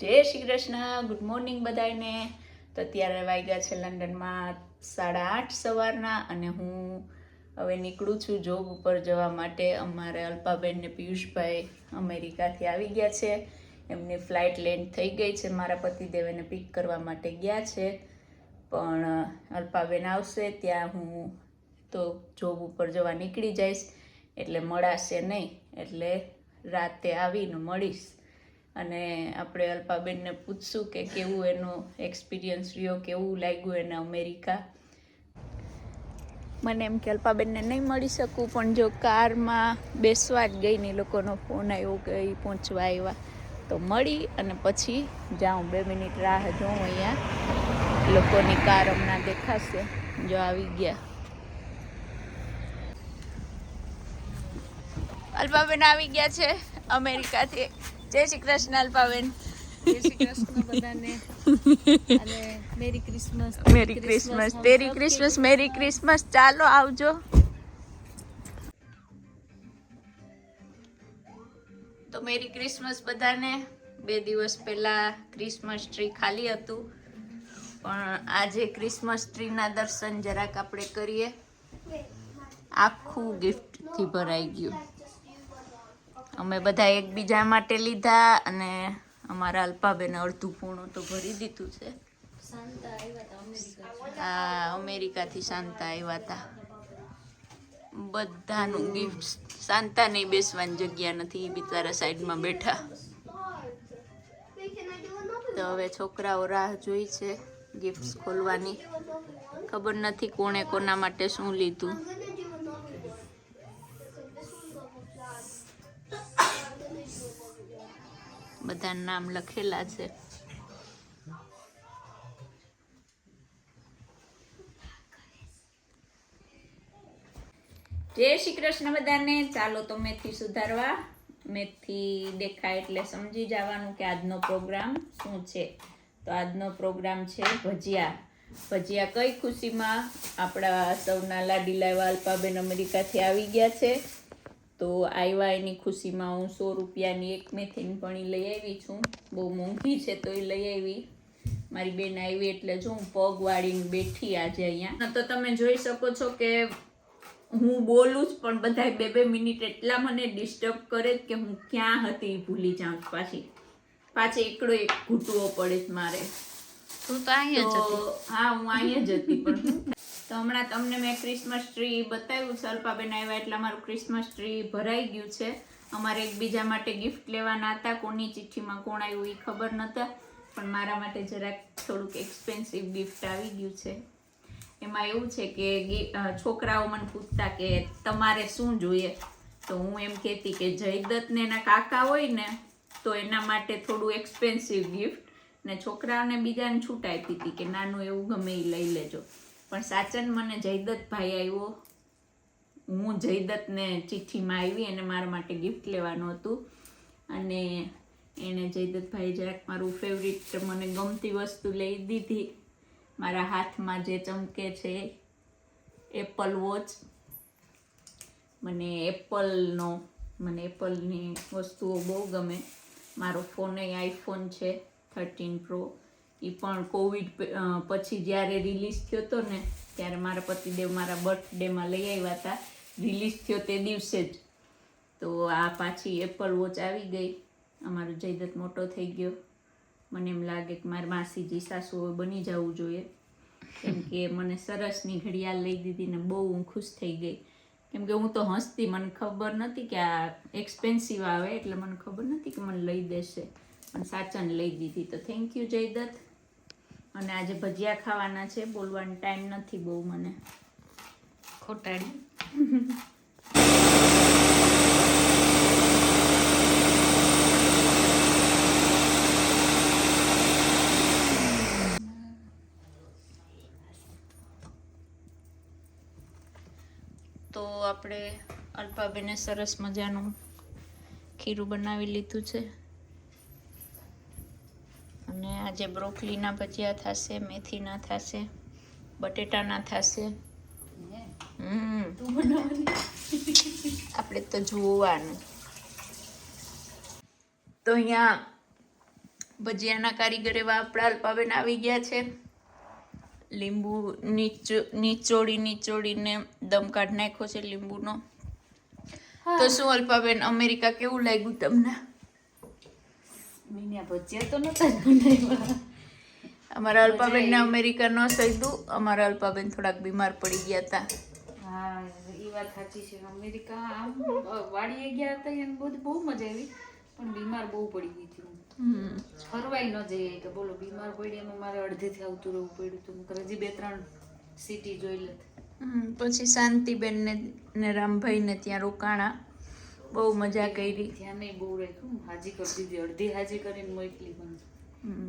જય Shri Krishna, good morning બધાને તો અત્યારે વાગ્યા છે લંડનમાં સાડા આઠ સવારના અને હું હવે નીકળું છું જોબ ઉપર જવા માટે. અમારે અલ્પાબેન ને પિયુષભાઈ અમેરિકાથી આવી ગયા છે. એમની ફ્લાઇટ લેન્ડ થઈ ગઈ છે. મારા પતિદેવ એને પિક કરવા માટે ગયા છે. પણ અલ્પાબેન આવશે ત્યાં હું તો જોબ ઉપર જવા નીકળી જઈશ. એટલે મળાશે નહીં. એટલે રાતે આવીને મળીશ. અને આપણે અલ્પાબેનને પૂછશું કે કેવું એનો એક્સપિરિયન્સ રહ્યો, કેવું લાગ્યું એને અમેરિકા? મને એમ કે અલ્પાબેનને નહીં મળી શકું, પણ જો કારમાં બેસવા જ ગઈ ને લોકોનો ફોન આવ્યો કે એ પહોંચવા આવ્યા, તો મળી અને પછી જાઉં, બે મિનિટ રાહ જોઉં અહીંયા. લોકોની કાર હમણાં દેખાશે, જો આવી ગયા. અલ્પાબેન આવી ગયા છે અમેરિકાથી. જય શ્રી કૃષ્ણ અલ્પાબેન. જય શ્રી કૃષ્ણ બધાને. મેરી ક્રિસમસ મેરી ક્રિસમસ તેરી ક્રિસમસ મેરી ક્રિસમસ. ચાલો આવજો. તો મેરી ક્રિસમસ બધાને. બે દિવસ પહેલા ક્રિસમસ ટ્રી ખાલી હતું. પણ આજે ક્રિસમસ ટ્રીના દર્શન જરાક આપણે કરીએ. આખું ગિફ્ટથી ભરાઈ ગયું. અમે બધા એકબીજા માટે લીધા અને અમારા અલ્પાબેન અડધું પૂણું તો ભરી દીધું છે. આ અમેરિકાથી શાંતા આવ્યા હતા બધાનું ગિફ્ટ શાંતા નહીં બેસવાની જગ્યા નથી, ઈ બિચારા સાઈડમાં બેઠા. તો હવે છોકરાઓ રાહ જોઈ છે ગિફ્ટ્સ ખોલવાની. ખબર નથી કોણે કોના માટે શું લીધું. બધા નામ લખેલા છે. જય શ્રી કૃષ્ણ બધાને. ચાલો તો મેથી સુધારવા. મેથી દેખાય એટલે સમજી જવાનું કે આજનો પ્રોગ્રામ શું છે. તો આજનો પ્રોગ્રામ છે ભજીયા. ભજીયા કઈ ખુશીમાં આપણા સૌના લાડીલા એવા અલ્પાબેન અમેરિકાથી આવી ગયા છે. તો આવ્યા એની ખુશીમાં હું સો રૂપિયાની એક મેથીની પણી લઈ આવી છું. બહુ મોંઘી છે તો એ લઈ આવી. મારી બેન આવી એટલે જો હું પગ વાળીને બેઠી આજે અહીંયા. તો તમે જોઈ શકો છો કે હું બોલું જ પણ બધા બે બે મિનિટ એટલા મને ડિસ્ટર્બ કરે કે હું ક્યાં હતી ભૂલી જાઉં પાછી. પાછી એકડો એક ઘૂંટવો પડે મારે. તું તો અહીંયા જ હા હું અહીંયા જ હતી પણ તો હમણાં તમને મેં ક્રિસમસ ટ્રી બતાવ્યું છે આવ્યા એટલે અમારું ક્રિસમસ ટ્રી ભરાઈ ગયું છે. અમારે એકબીજા માટે ગિફ્ટ લેવાના હતા, કોની ચિઠ્ઠીમાં કોણ આવ્યું એ ખબર નહોતા, પણ મારા માટે જરાક થોડુંક એક્સપેન્સિવ ગિફ્ટ આવી ગયું છે. એમાં એવું છે કે છોકરાઓ મને પૂછતા કે તમારે શું જોઈએ? તો હું એમ કહેતી કે જયદત્તને એના કાકા હોય ને, તો એના માટે થોડું એક્સપેન્સિવ ગિફ્ટ ને છોકરાઓને બીજાને છૂટ આપી હતી કે નાનું એવું ગમે એ લઈ લેજો. પણ સાચન મને જયદત્ત ભાઈ આવ્યો હું જયદત્તને ચિઠ્ઠીમાં આવી અને મારા માટે ગિફ્ટ લેવાનું હતું. અને એણે જયદત્તભાઈ જરાક મારું ફેવરિટ મને ગમતી વસ્તુ લઈ દીધી. મારા હાથમાં જે ચમકે છે એપલ વોચ મને એપલનો મને એપલની વસ્તુઓ બહુ ગમે. મારો ફોન એ આઈફોન છે થર્ટીન પ્રો એ પણ કોવિડ પછી જ્યારે રિલીઝ થયો હતો ને, ત્યારે મારા પતિદેવ મારા બર્થડેમાં લઈ આવ્યા હતા. રિલીઝ થયો તે દિવસે જ. તો આ પાછી એપલ વોચ આવી ગઈ. અમારો જયદત્ત મોટો થઈ ગયો. મને એમ લાગે કે મારી માસીજી, સાસુ બની જવું જોઈએ. કેમ કે મને સરસની ઘડિયાળ લઈ દીધી ને બહુ હું ખુશ થઈ ગઈ. કેમ કે હું તો હસતી, મને ખબર નથી કે આ એક્સપેન્સિવ આવે એટલે મને ખબર નથી કે મને લઈ દેશે. પણ સાચાને લઈ દીધી. તો થેન્ક યુ જયદત્ત. અને આજે ભજીયા ખાવાના છે, બોલવાનો ટાઈમ નથી બહુ મને. ખોટાડી. તો આપણે અલ્પાબેને સરસ મજાનું ખીરું બનાવી લીધું છે. અને આજે બ્રોકલીના ભજીયા થશે મેથીના થશે બટેટાના થશે. આપણે તો જોવાનું. તો અહીંયા ભજીયાના કારીગરે એવા આપણા અલ્પાબેન આવી ગયા છે. લીંબુ નીચો નીચોડી નીચોડીને દમ કાઢ નાખ્યો છે લીંબુનો. તો શું અલ્પાબેન અમેરિકા કેવું લાગ્યું તમને? મીના ભજીયા તો બનાવ્યા અમારા અલ્પાબેનને અમેરિકા ન સહીદું અમારા અલ્પાબેન થોડાક બીમાર પડી ગયા હતા હા એ વાત સાચી છે અમેરિકા આમ વાડીએ ગયા હતા એને બધું બહુ મજા આવી પણ બીમાર બહુ પડી ગઈ હતી હું. ફરવાય ન જઈએ કે બોલો બીમાર પડી એમાં મારે અડધેથી આવતું રહેવું પડ્યું હતું હજી બે ત્રણ સિટી જોઈ લેત પછી શાંતિબેનને ને રામભાઈને ત્યાં રોકાણા બહુ મજા કરી. ધ્યાને બહુ રાખ્યું. હાજી કરી દીધી. અડધી હાજી કરીને મોકલી પણ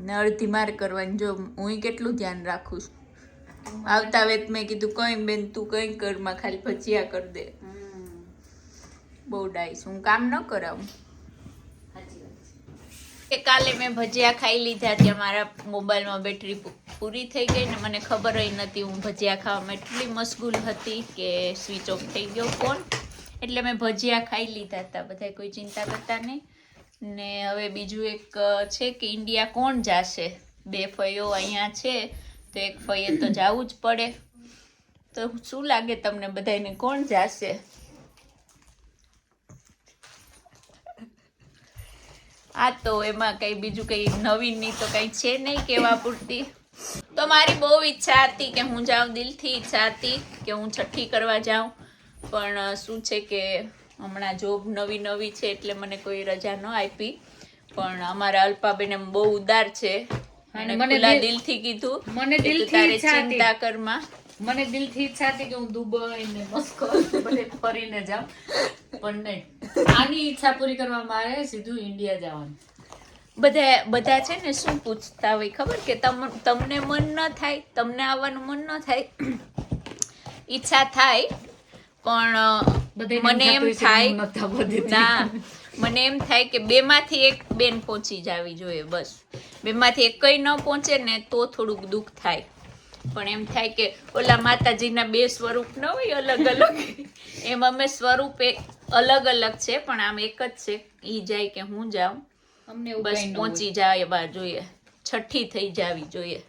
ને અડધી માર કરવાની. જો હું કેટલું ધ્યાન રાખું છું. આવતા વેત મેં કીધું કઈ બેન તું કઈ કરમાં ખાલી ભજીયા કરી દે. બહુ ડાઈસ હું કામ ન કરાવું. કે કાલે મેં ભજીયા ખાઈ લીધા ત્યાં મારા મોબાઈલમાં બેટરી પૂરી થઈ ગઈ ને મને ખબર નથી હું ભજીયા ખાવામાં એટલી મશગુલ હતી કે સ્વિચ ઓફ થઈ ગયો ફોન. એટલે મેં ભજીયા ખાઈ લીધા હતા બધા કોઈ ચિંતા કરતા નહીં. ને હવે બીજું એક છે કે ઇન્ડિયા કોણ જાશે? બે ફયો અહીંયા છે, તો એક ફઈએ તો જવું જ પડે. તો શું લાગે તમને બધાને કોણ જાશે? આ તો એમાં કંઈ બીજું કંઈ નવીનની તો કંઈ છે નહીં કેવા પૂરતી. તો મારી બહુ ઈચ્છા હતી કે હું જાઉં, દિલથી ઈચ્છા હતી કે હું છઠ્ઠી કરવા જાઉં. પણ શું છે કે હમણાં જોબ નવી નવી છે એટલે મને કોઈ રજા ન આપી. પણ અમારા અલ્પાબેન એમ બહુ ઉદાર છે. અને મને દિલથી કીધું મને દિલથી. ચિંતા કરમાં મને દિલથી ઈચ્છા હતી કે હું દુબઈ ને મસ્કો બધે ફરીને જાઉં. પણ નહીં. આની ઈચ્છા પૂરી કરવા મારે સીધું ઇન્ડિયા જવાનું. બધા બધા છે ને શું પૂછતા હોય ખબર કે તમને મન ન થાય તમને આવવાનું મન ન થાય. ઈચ્છા થાય પણ મને એમ થાય. ના મને એમ થાય કે બેમાંથી એક બેન પહોંચી જાવી જોઈએ બસ. બેમાંથી એકય ન પહોંચે ને તો થોડુંક દુઃખ થાય. પણ એમ થાય કે ઓલા માતાજીના બે સ્વરૂપ ન હોય અલગ અલગ. એમ અમે સ્વરૂપ એક અલગ અલગ છે પણ આમ એક જ છે. ઈ જાય કે હું જાઉં. અમને બસ કાંઈ પહોંચી જાય બા જોઈએ. છઠ્ઠી થઈ જાવી જોઈએ.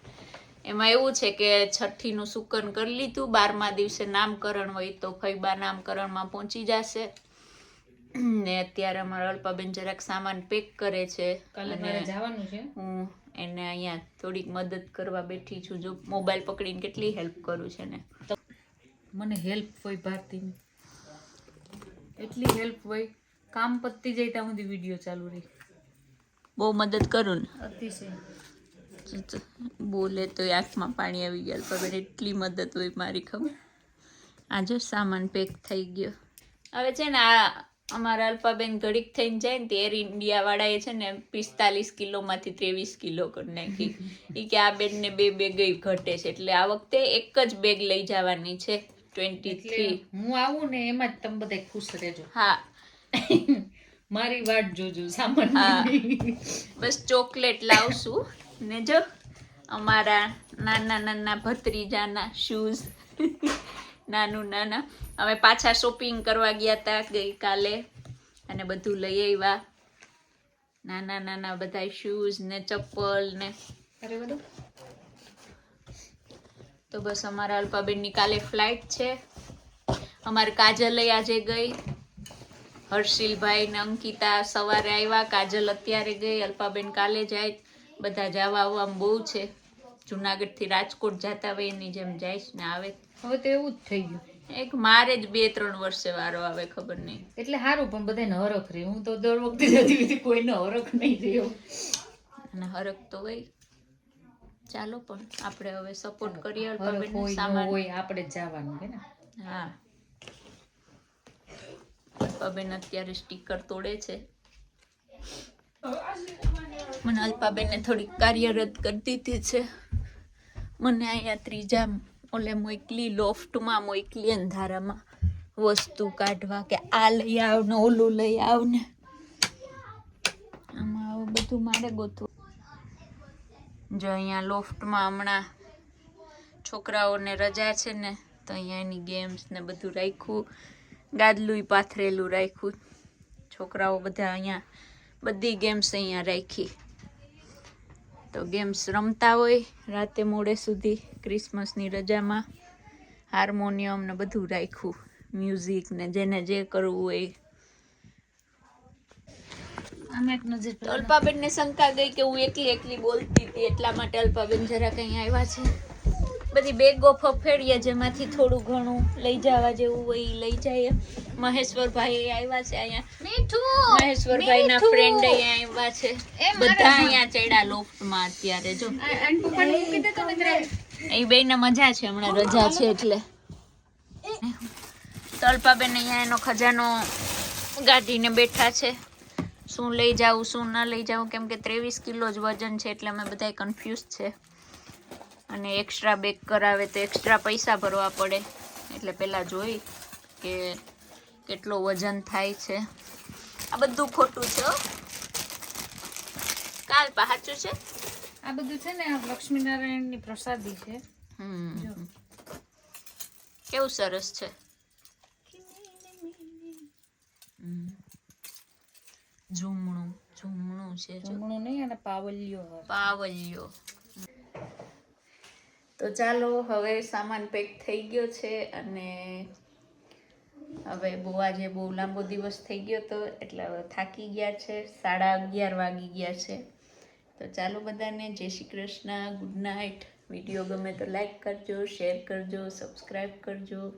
એમાં એવું છે કે છઠ્ઠીનું સુકન કરી લીધું બારમા દિવસે નામકરણ હોય તો ફૈબા નામકરણમાં પહોંચી જશે. ને અત્યારે અમારા અલ્પાબેન જરાક સામાન પેક કરે છે અને હું એને અહીંયા થોડીક મદદ કરવા બેઠી છું જો મોબાઈલ પકડીને કેટલી હેલ્પ કરું છે ને મને હેલ્પ હોય ભારતીની. એટલી હેલ્પ હોય કામ પતી જાય ત્યાં સુધી વીડિયો ચાલુ રહી. બહુ મદદ કરું ને. અતિશય. બોલે તો આંખમાં પાણી આવી ગયા. અલ્પાબેન એટલી મદદ હોય મારી ખબર? આજે સામાન પેક થઈ ગયો. હવે છે ને આ અમારા અલ્પાબેન ઘડીક થઈને જાય ને એર ઇન્ડિયા વાળાએ છે ને પિસ્તાલીસ કિલોમાંથી ત્રેવીસ કિલો કરી નાખી. એ કે આ બેનને બે બેગ ઘટે છે. એટલે આ વખતે એક જ બેગ લઈ જવાની છે ટ્વેન્ટી થ્રી હું આવું ને એમાં જ તમે બધા ખુશ રહેજો. હા. મારી વાટ જોજો સામાન હા. બસ ચોકલેટ લાવશું. ને જો અમારા નાના નાના ભત્રીજાના શૂઝ નાનું નાના. અમે પાછા શોપિંગ કરવા ગયા હતા ગઈકાલે અને બધું લઈ આવ્યા. નાના નાના બધા શૂઝ ને ચપ્પલ ને. અરે બધું? તો બસ અમારા અલ્પાબેનની કાલે ફ્લાઇટ છે. અમારે કાજલ આજે ગઈ. હર્ષિલભાઈ ને અંકિતા સવારે આવ્યા. કાજલ અત્યારે ગઈ. અલ્પાબેન કાલે જાય. બધા જવા આવવામાં બહુ છે. જુનાગઢથી રાજકોટ જતા હોય એની જેમ જઈશ ને આવે. હવે તો એવું જ થઈ ગયું. એક મારે જ બે ત્રણ વર્ષે વારો આવે ખબર નહીં. એટલે સારું પણ બધાને હરખ રહે. હું તો દર વખતે જતી હતી કોઈને હરખ નહીં રહ્યો અને હરખ તો ગઈ ચાલો પણ આપણે હવે સપોર્ટ કરીએ હોય સામાન. હોય આપણે જવાનું હે ને? હા. અલ્પાબેન અત્યારે સ્ટીકર તોડે છે. મને અલ્પાબેને થોડીક કાર્યરત કરી દીધી છે. મને અહીંયા ત્રીજા ઓલે મોકલી લોફ્ટમાં મોકલી, અંધારામાં વસ્તુ કાઢવા કે આ લઈ આવ ને ઓલું લઈ આવ ને. આમાં આવું બધું મારે ગોતવું. જો અહીંયા લોફ્ટમાં હમણાં છોકરાઓને રજા છે ને, તો અહીંયા એની ગેમ્સ ને બધું રાખ્યું. ગાદલું પાથરેલું રાખ્યું. છોકરાઓ બધા અહીંયા બધી ગેમ્સ અહીંયા રાખી. તો ગેમ્સ રમતા હોય રાતે મોડે સુધી ક્રિસમસની રજામાં હાર્મોનિયમ ને બધું રાખ્યું મ્યુઝિક ને જેને જે કરવું હોય. અલ્પાબેન અલ્પાબેનને શંકા ગઈ કે હું એકલી એકલી બોલતી હતી એટલા માટે અલ્પાબેન જરા કંઈ આવ્યા છે. બધી બેગો ફફેડીએ જેમાંથી થોડું ઘણું લઈ જવા જેવું હોય એ લઈ જઈએ મહેશ્વરભાઈ આવ્યા છે અહીંયા. મીઠું! મહેશ્વરભાઈ ના ફ્રેન્ડ અહીંયા આવ્યા છે. બધા અહીંયા ચડ્યા લોફ્ટમાં અત્યારે જો. એ બેયને મજા છે હમણાં રજા છે એટલે. તલપાબેન અહીંયા એનો ખજાનો ગાડીને બેઠા છે. શું લઈ જાઉં શું ના લઈ જાઉં કેમ કે ત્રેવીસ કિલો જ વજન છે એટલે અમે બધા કન્ફ્યુઝ છે. અને એક્સ્ટ્રા બેક કરાવે તો એક્સ્ટ્રા પૈસા ભરવા પડે. એટલે પહેલાં જોઈ કે કેટલો વજન થાય છે. આ બધું ખોટું છે કાલ પા સાચું છે? આ બધું છે ને લક્ષ્મીનારાયણની પ્રસાદી છે. કેવું સરસ છે. ઝૂમણું ઝૂમણું છે ઝુમણું નહીં અને પાવલિયો પાવલિયો. તો ચાલો, હવે સામાન પેક થઈ ગયો છે અને હવે બહુ આજે બહુ લાંબો દિવસ થઈ ગયો તો એટલે હવે થાકી ગયા છે, સાડા અગિયાર વાગી ગયા છે. તો ચાલો બધાને Jai Shri Krishna, good night. Video ગમે તો લાઈક કરજો શેર કરજો સબસ્ક્રાઈબ કરજો.